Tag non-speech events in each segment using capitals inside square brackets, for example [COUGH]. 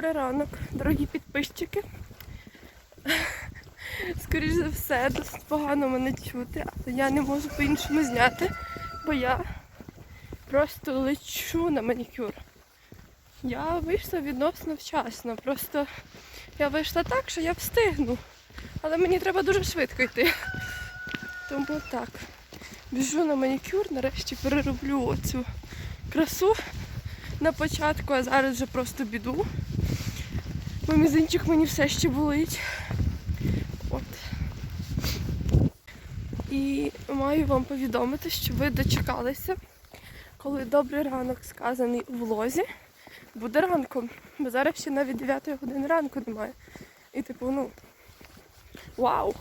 добрий ранок, дорогі підписчики. Скоріше за все, досить погано мене чути, але я не можу по-іншому зняти, бо я просто лечу на манікюр. Я вийшла відносно вчасно. Просто я вийшла так, що я встигну. Але мені треба дуже швидко йти. Тому так. Біжу на манікюр, нарешті перероблю оцю красу на початку, а зараз вже просто біду. Бо мізинчик мені все ще болить. От. І маю вам повідомити, що ви дочекалися, коли добрий ранок сказаний у влозі, буде ранком. Бо зараз ще навіть 9 години ранку немає. І типу, ну. Вау!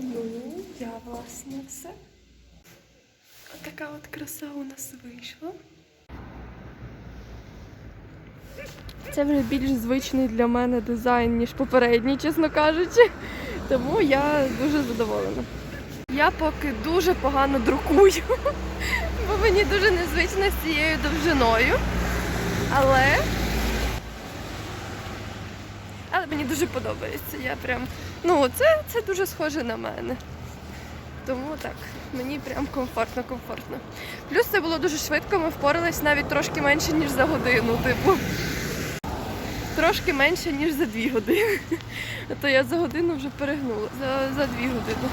Ну, я власне все. Така от краса у нас вийшла. Це вже більш звичний для мене дизайн, ніж попередній, чесно кажучи. Тому я дуже задоволена. Я поки дуже погано друкую, [LAUGHS] бо мені дуже незвично з цією довжиною. Але. Але мені дуже подобається. Я прям. Ну, це, це дуже схоже на мене. Тому так, мені прям комфортно, комфортно. Плюс це було дуже швидко, ми впорались навіть трошки менше, ніж за годину, типу. Трошки менше, ніж за дві години. А [LAUGHS] то я за годину вже перегнула, за, за дві години.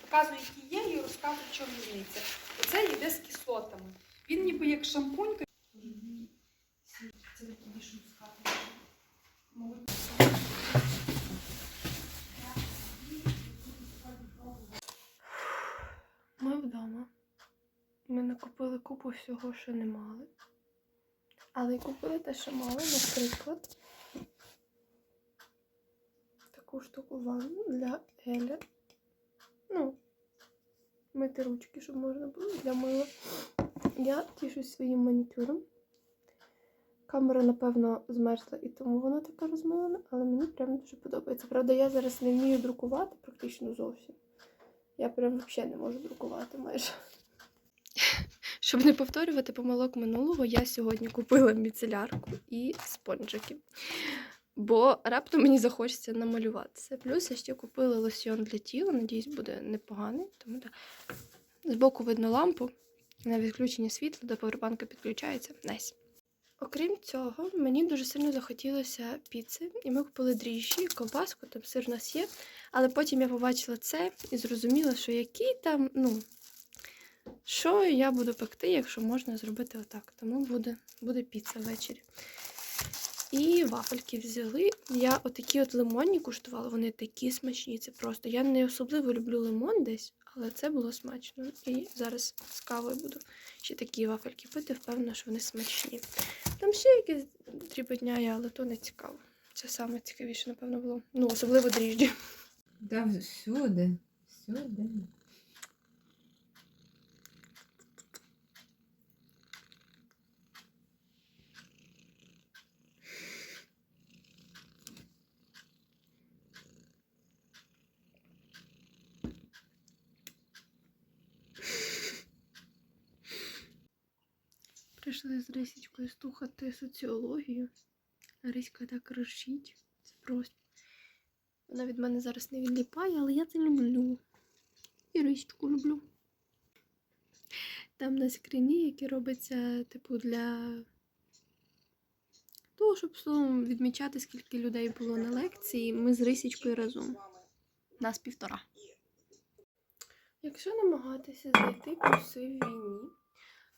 Показую, які є, і розказую, в чому різниця. Оце йде з кислотами. Він ніби як шампунька. Це не побільше мускати. Ми вдома. Ми накупили купу всього, що не мали. Але й купили те, що мали, наприклад, таку штуку ванну для Еля. Ну, мити ручки, щоб можна було для мила. Я тішусь своїм манікюром. Камера, напевно, змерзла і тому вона така розмилена, але мені прям дуже подобається. Правда, я зараз не вмію друкувати практично зовсім. Я прям взагалі не можу друкувати майже. [LAUGHS] Щоб не повторювати помилок минулого, я сьогодні купила міцелярку і спонжики. Бо раптом мені захочеться намалюватися. Плюс я ще купила лосьйон для тіла, надіюсь, буде непоганий. Тому так. Збоку видно лампу. На відключення світла до повербанка підключається. Найс. Окрім цього, мені дуже сильно захотілося піци, і ми купили дріжджі, ковбаску, там сир у нас є. Але потім я побачила це і зрозуміла, що який там, ну, що я буду пекти, якщо можна зробити отак. Тому буде, буде піца ввечері. І вафельки взяли. Я отакі от лимонні куштувала, вони такі смачні. Це просто. Я не особливо люблю лимон десь, але це було смачно. І зараз з кавою буду ще такі вафельки пити, впевнена, що вони смачні. Там ще якісь дрібодня але то не цікаво. Це саме цікавіше, напевно, було. Ну, особливо дріжджі. Там всюди. Всюди. Прийшли з Рисічкою слухати соціологію. Риська так рушить. Це просто. Вона від мене зараз не відліпає, але я це люблю. І Рисічку люблю. Там на скріні, які робиться, типу, для того, щоб словом відмічати, скільки людей було на лекції, ми з Рисічкою разом. Нас півтора. Якщо намагатися знайти плюси в війні,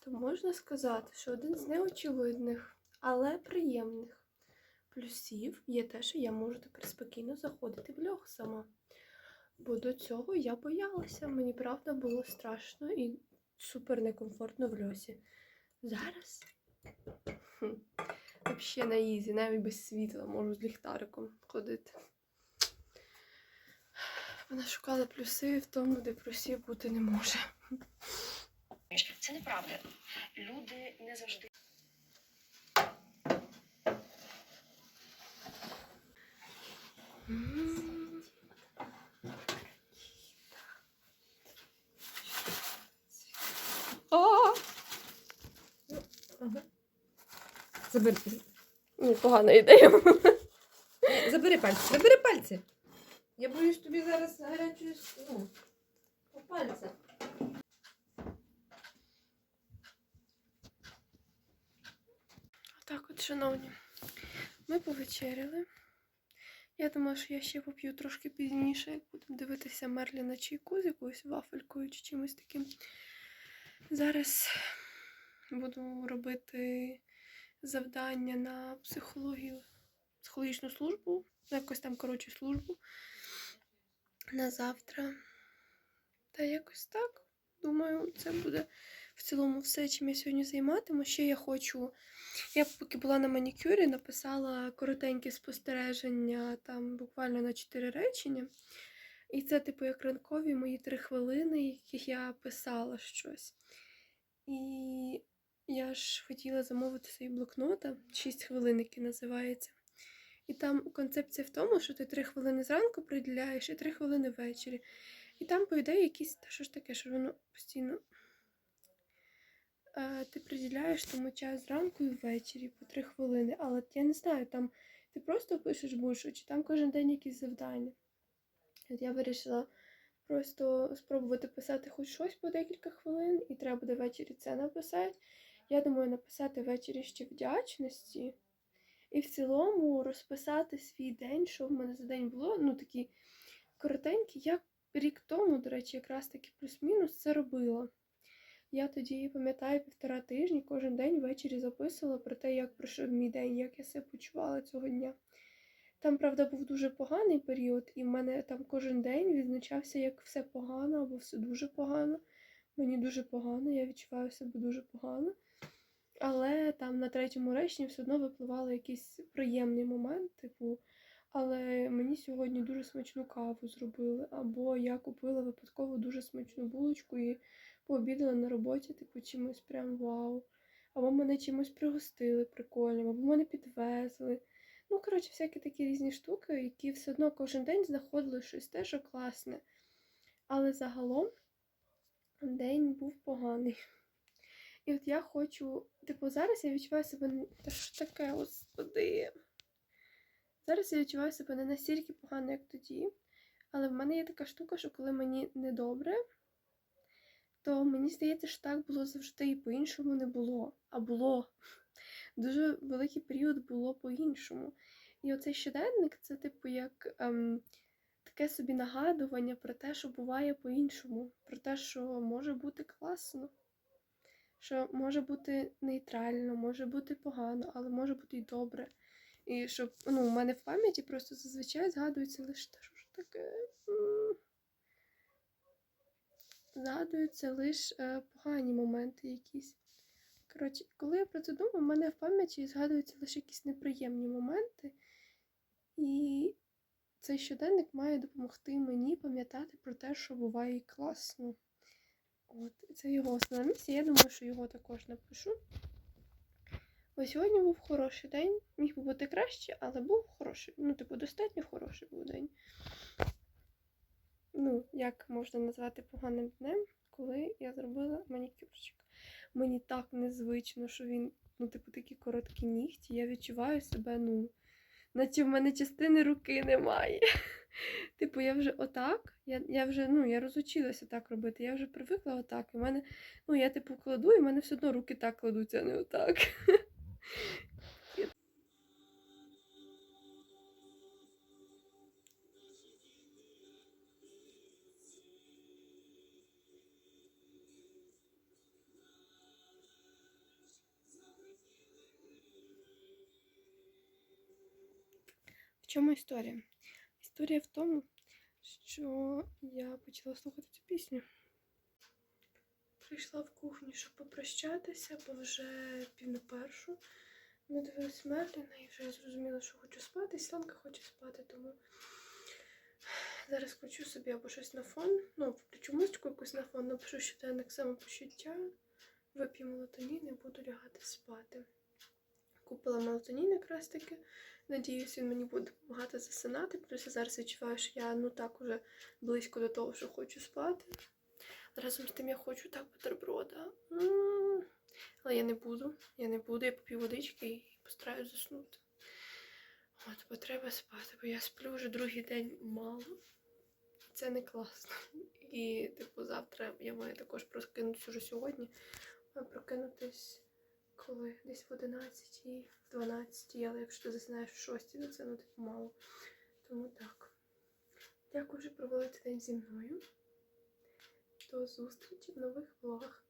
то можна сказати, що один з неочевидних, але приємних плюсів є те, що я можу тепер спокійно заходити в льох сама. Бо до цього я боялася, мені правда було страшно і супер некомфортно в льосі. Зараз хм, Взагалі на ізі, навіть без світла можу з ліхтариком ходити. Вона шукала плюси в тому, де плюсів бути не може. Це неправда. Люди не завжди. О! Забери, Ні, погана ідея. забери пальці, забери пальці. Я боюсь тобі зараз гарячою ну, по пальцях. Так от, шановні, ми повечеряли. Я думаю, що я ще поп'ю трошки пізніше, як будемо дивитися Мерлі на чайку з якоюсь вафелькою чи чимось таким. Зараз буду робити завдання на психологію, психологічну службу, ну, якось там, коротше, службу на завтра. Та якось так. Думаю, це буде в цілому все, чим я сьогодні займатиму. Ще я хочу. Я поки була на манікюрі, написала коротенькі спостереження там буквально на чотири речення. І це, типу, як ранкові мої три хвилини, яких я писала щось. І я ж хотіла замовити свій блокнота, 6 хвилин, який називається. І там концепція в тому, що ти три хвилини зранку приділяєш і три хвилини ввечері. І там, по ідеї, якісь, та що ж таке, що воно постійно е, ти приділяєш тому час зранку і ввечері по три хвилини. Але я не знаю, там ти просто пишеш будь-що, чи там кожен день якісь завдання. От я вирішила просто спробувати писати хоч щось по декілька хвилин, і треба буде ввечері це написати. Я думаю, написати ввечері ще вдячності. І в цілому розписати свій день, що в мене за день було. Ну, такі коротенькі. Я рік тому, до речі, якраз таки плюс-мінус це робила. Я тоді пам'ятаю півтора тижні, кожен день ввечері записувала про те, як пройшов мій день, як я себе почувала цього дня. Там, правда, був дуже поганий період, і в мене там кожен день відзначався, як все погано або все дуже погано. Мені дуже погано, я відчуваю себе дуже погано. Але там на третьому реченні все одно випливали якийсь приємний момент, типу, але мені сьогодні дуже смачну каву зробили, або я купила випадково дуже смачну булочку і пообідала на роботі, типу, чимось прям вау. Або мене чимось пригостили прикольним, або мене підвезли. Ну, коротше, всякі такі різні штуки, які все одно кожен день знаходили щось те, що класне. Але загалом день був поганий. І от я хочу, типу, зараз я відчуваю себе. що таке, господи. Зараз я відчуваю себе не настільки погано, як тоді. Але в мене є така штука, що коли мені недобре, то мені здається, що так було завжди і по-іншому не було. А було. [LAUGHS] Дуже великий період було по-іншому. І оцей щоденник це, типу, як ем, таке собі нагадування про те, що буває по-іншому, про те, що може бути класно, що може бути нейтрально, може бути погано, але може бути і добре. І щоб ну, у мене в пам'яті просто зазвичай згадується лише те, що ж таке. Згадуються лише е, погані моменти якісь. Коротше, коли я про це думаю, в мене в пам'яті згадуються лише якісь неприємні моменти. І цей щоденник має допомогти мені пам'ятати про те, що буває класно. От, це його основна місія. Я думаю, що його також напишу. Бо сьогодні був хороший день. Міг би бути краще, але був хороший. Ну, типу, достатньо хороший був день. Ну, як можна назвати поганим днем, коли я зробила манікюрчик. Мені так незвично, що він, ну, типу, такі короткі нігті. Я відчуваю себе, ну, наче в мене частини руки немає. [LAUGHS] Типу, я вже отак, я, я вже, ну, я розучилася так робити, я вже привикла отак. І в мене, ну, я типу кладу, і в мене все одно руки так кладуться, а не отак. [LAUGHS] В чому історія? Історія в тому, що я почала слухати цю пісню. Прийшла в кухню, щоб попрощатися, бо вже пів на першу. Ми дивились Мерліна і вже зрозуміла, що хочу спати. І Сланка хоче спати, тому зараз включу собі або щось на фон. Ну, включу музичку якусь на фон, напишу щоденник самопочуття, вип'ю мелатонін і буду лягати спати. Купила мелатонін якраз таки. Надіюсь, він мені буде допомагати засинати. Плюс я зараз відчуваю, що я ну так уже близько до того, що хочу спати. Разом з тим я хочу так бутерброда. Але я не буду. Я не буду, я поп'ю водички і постараюсь заснути. От, бо треба спати, бо я сплю вже другий день мало. Це не класно. І, типу, завтра я маю також прокинутися вже сьогодні. Маю прокинутись коли? Десь в 11, в 12, але якщо ти засинаєш в 6, то це ну типу мало. Тому так. Дякую, що провели цей день зі мною. Зустрічі в нових влогах.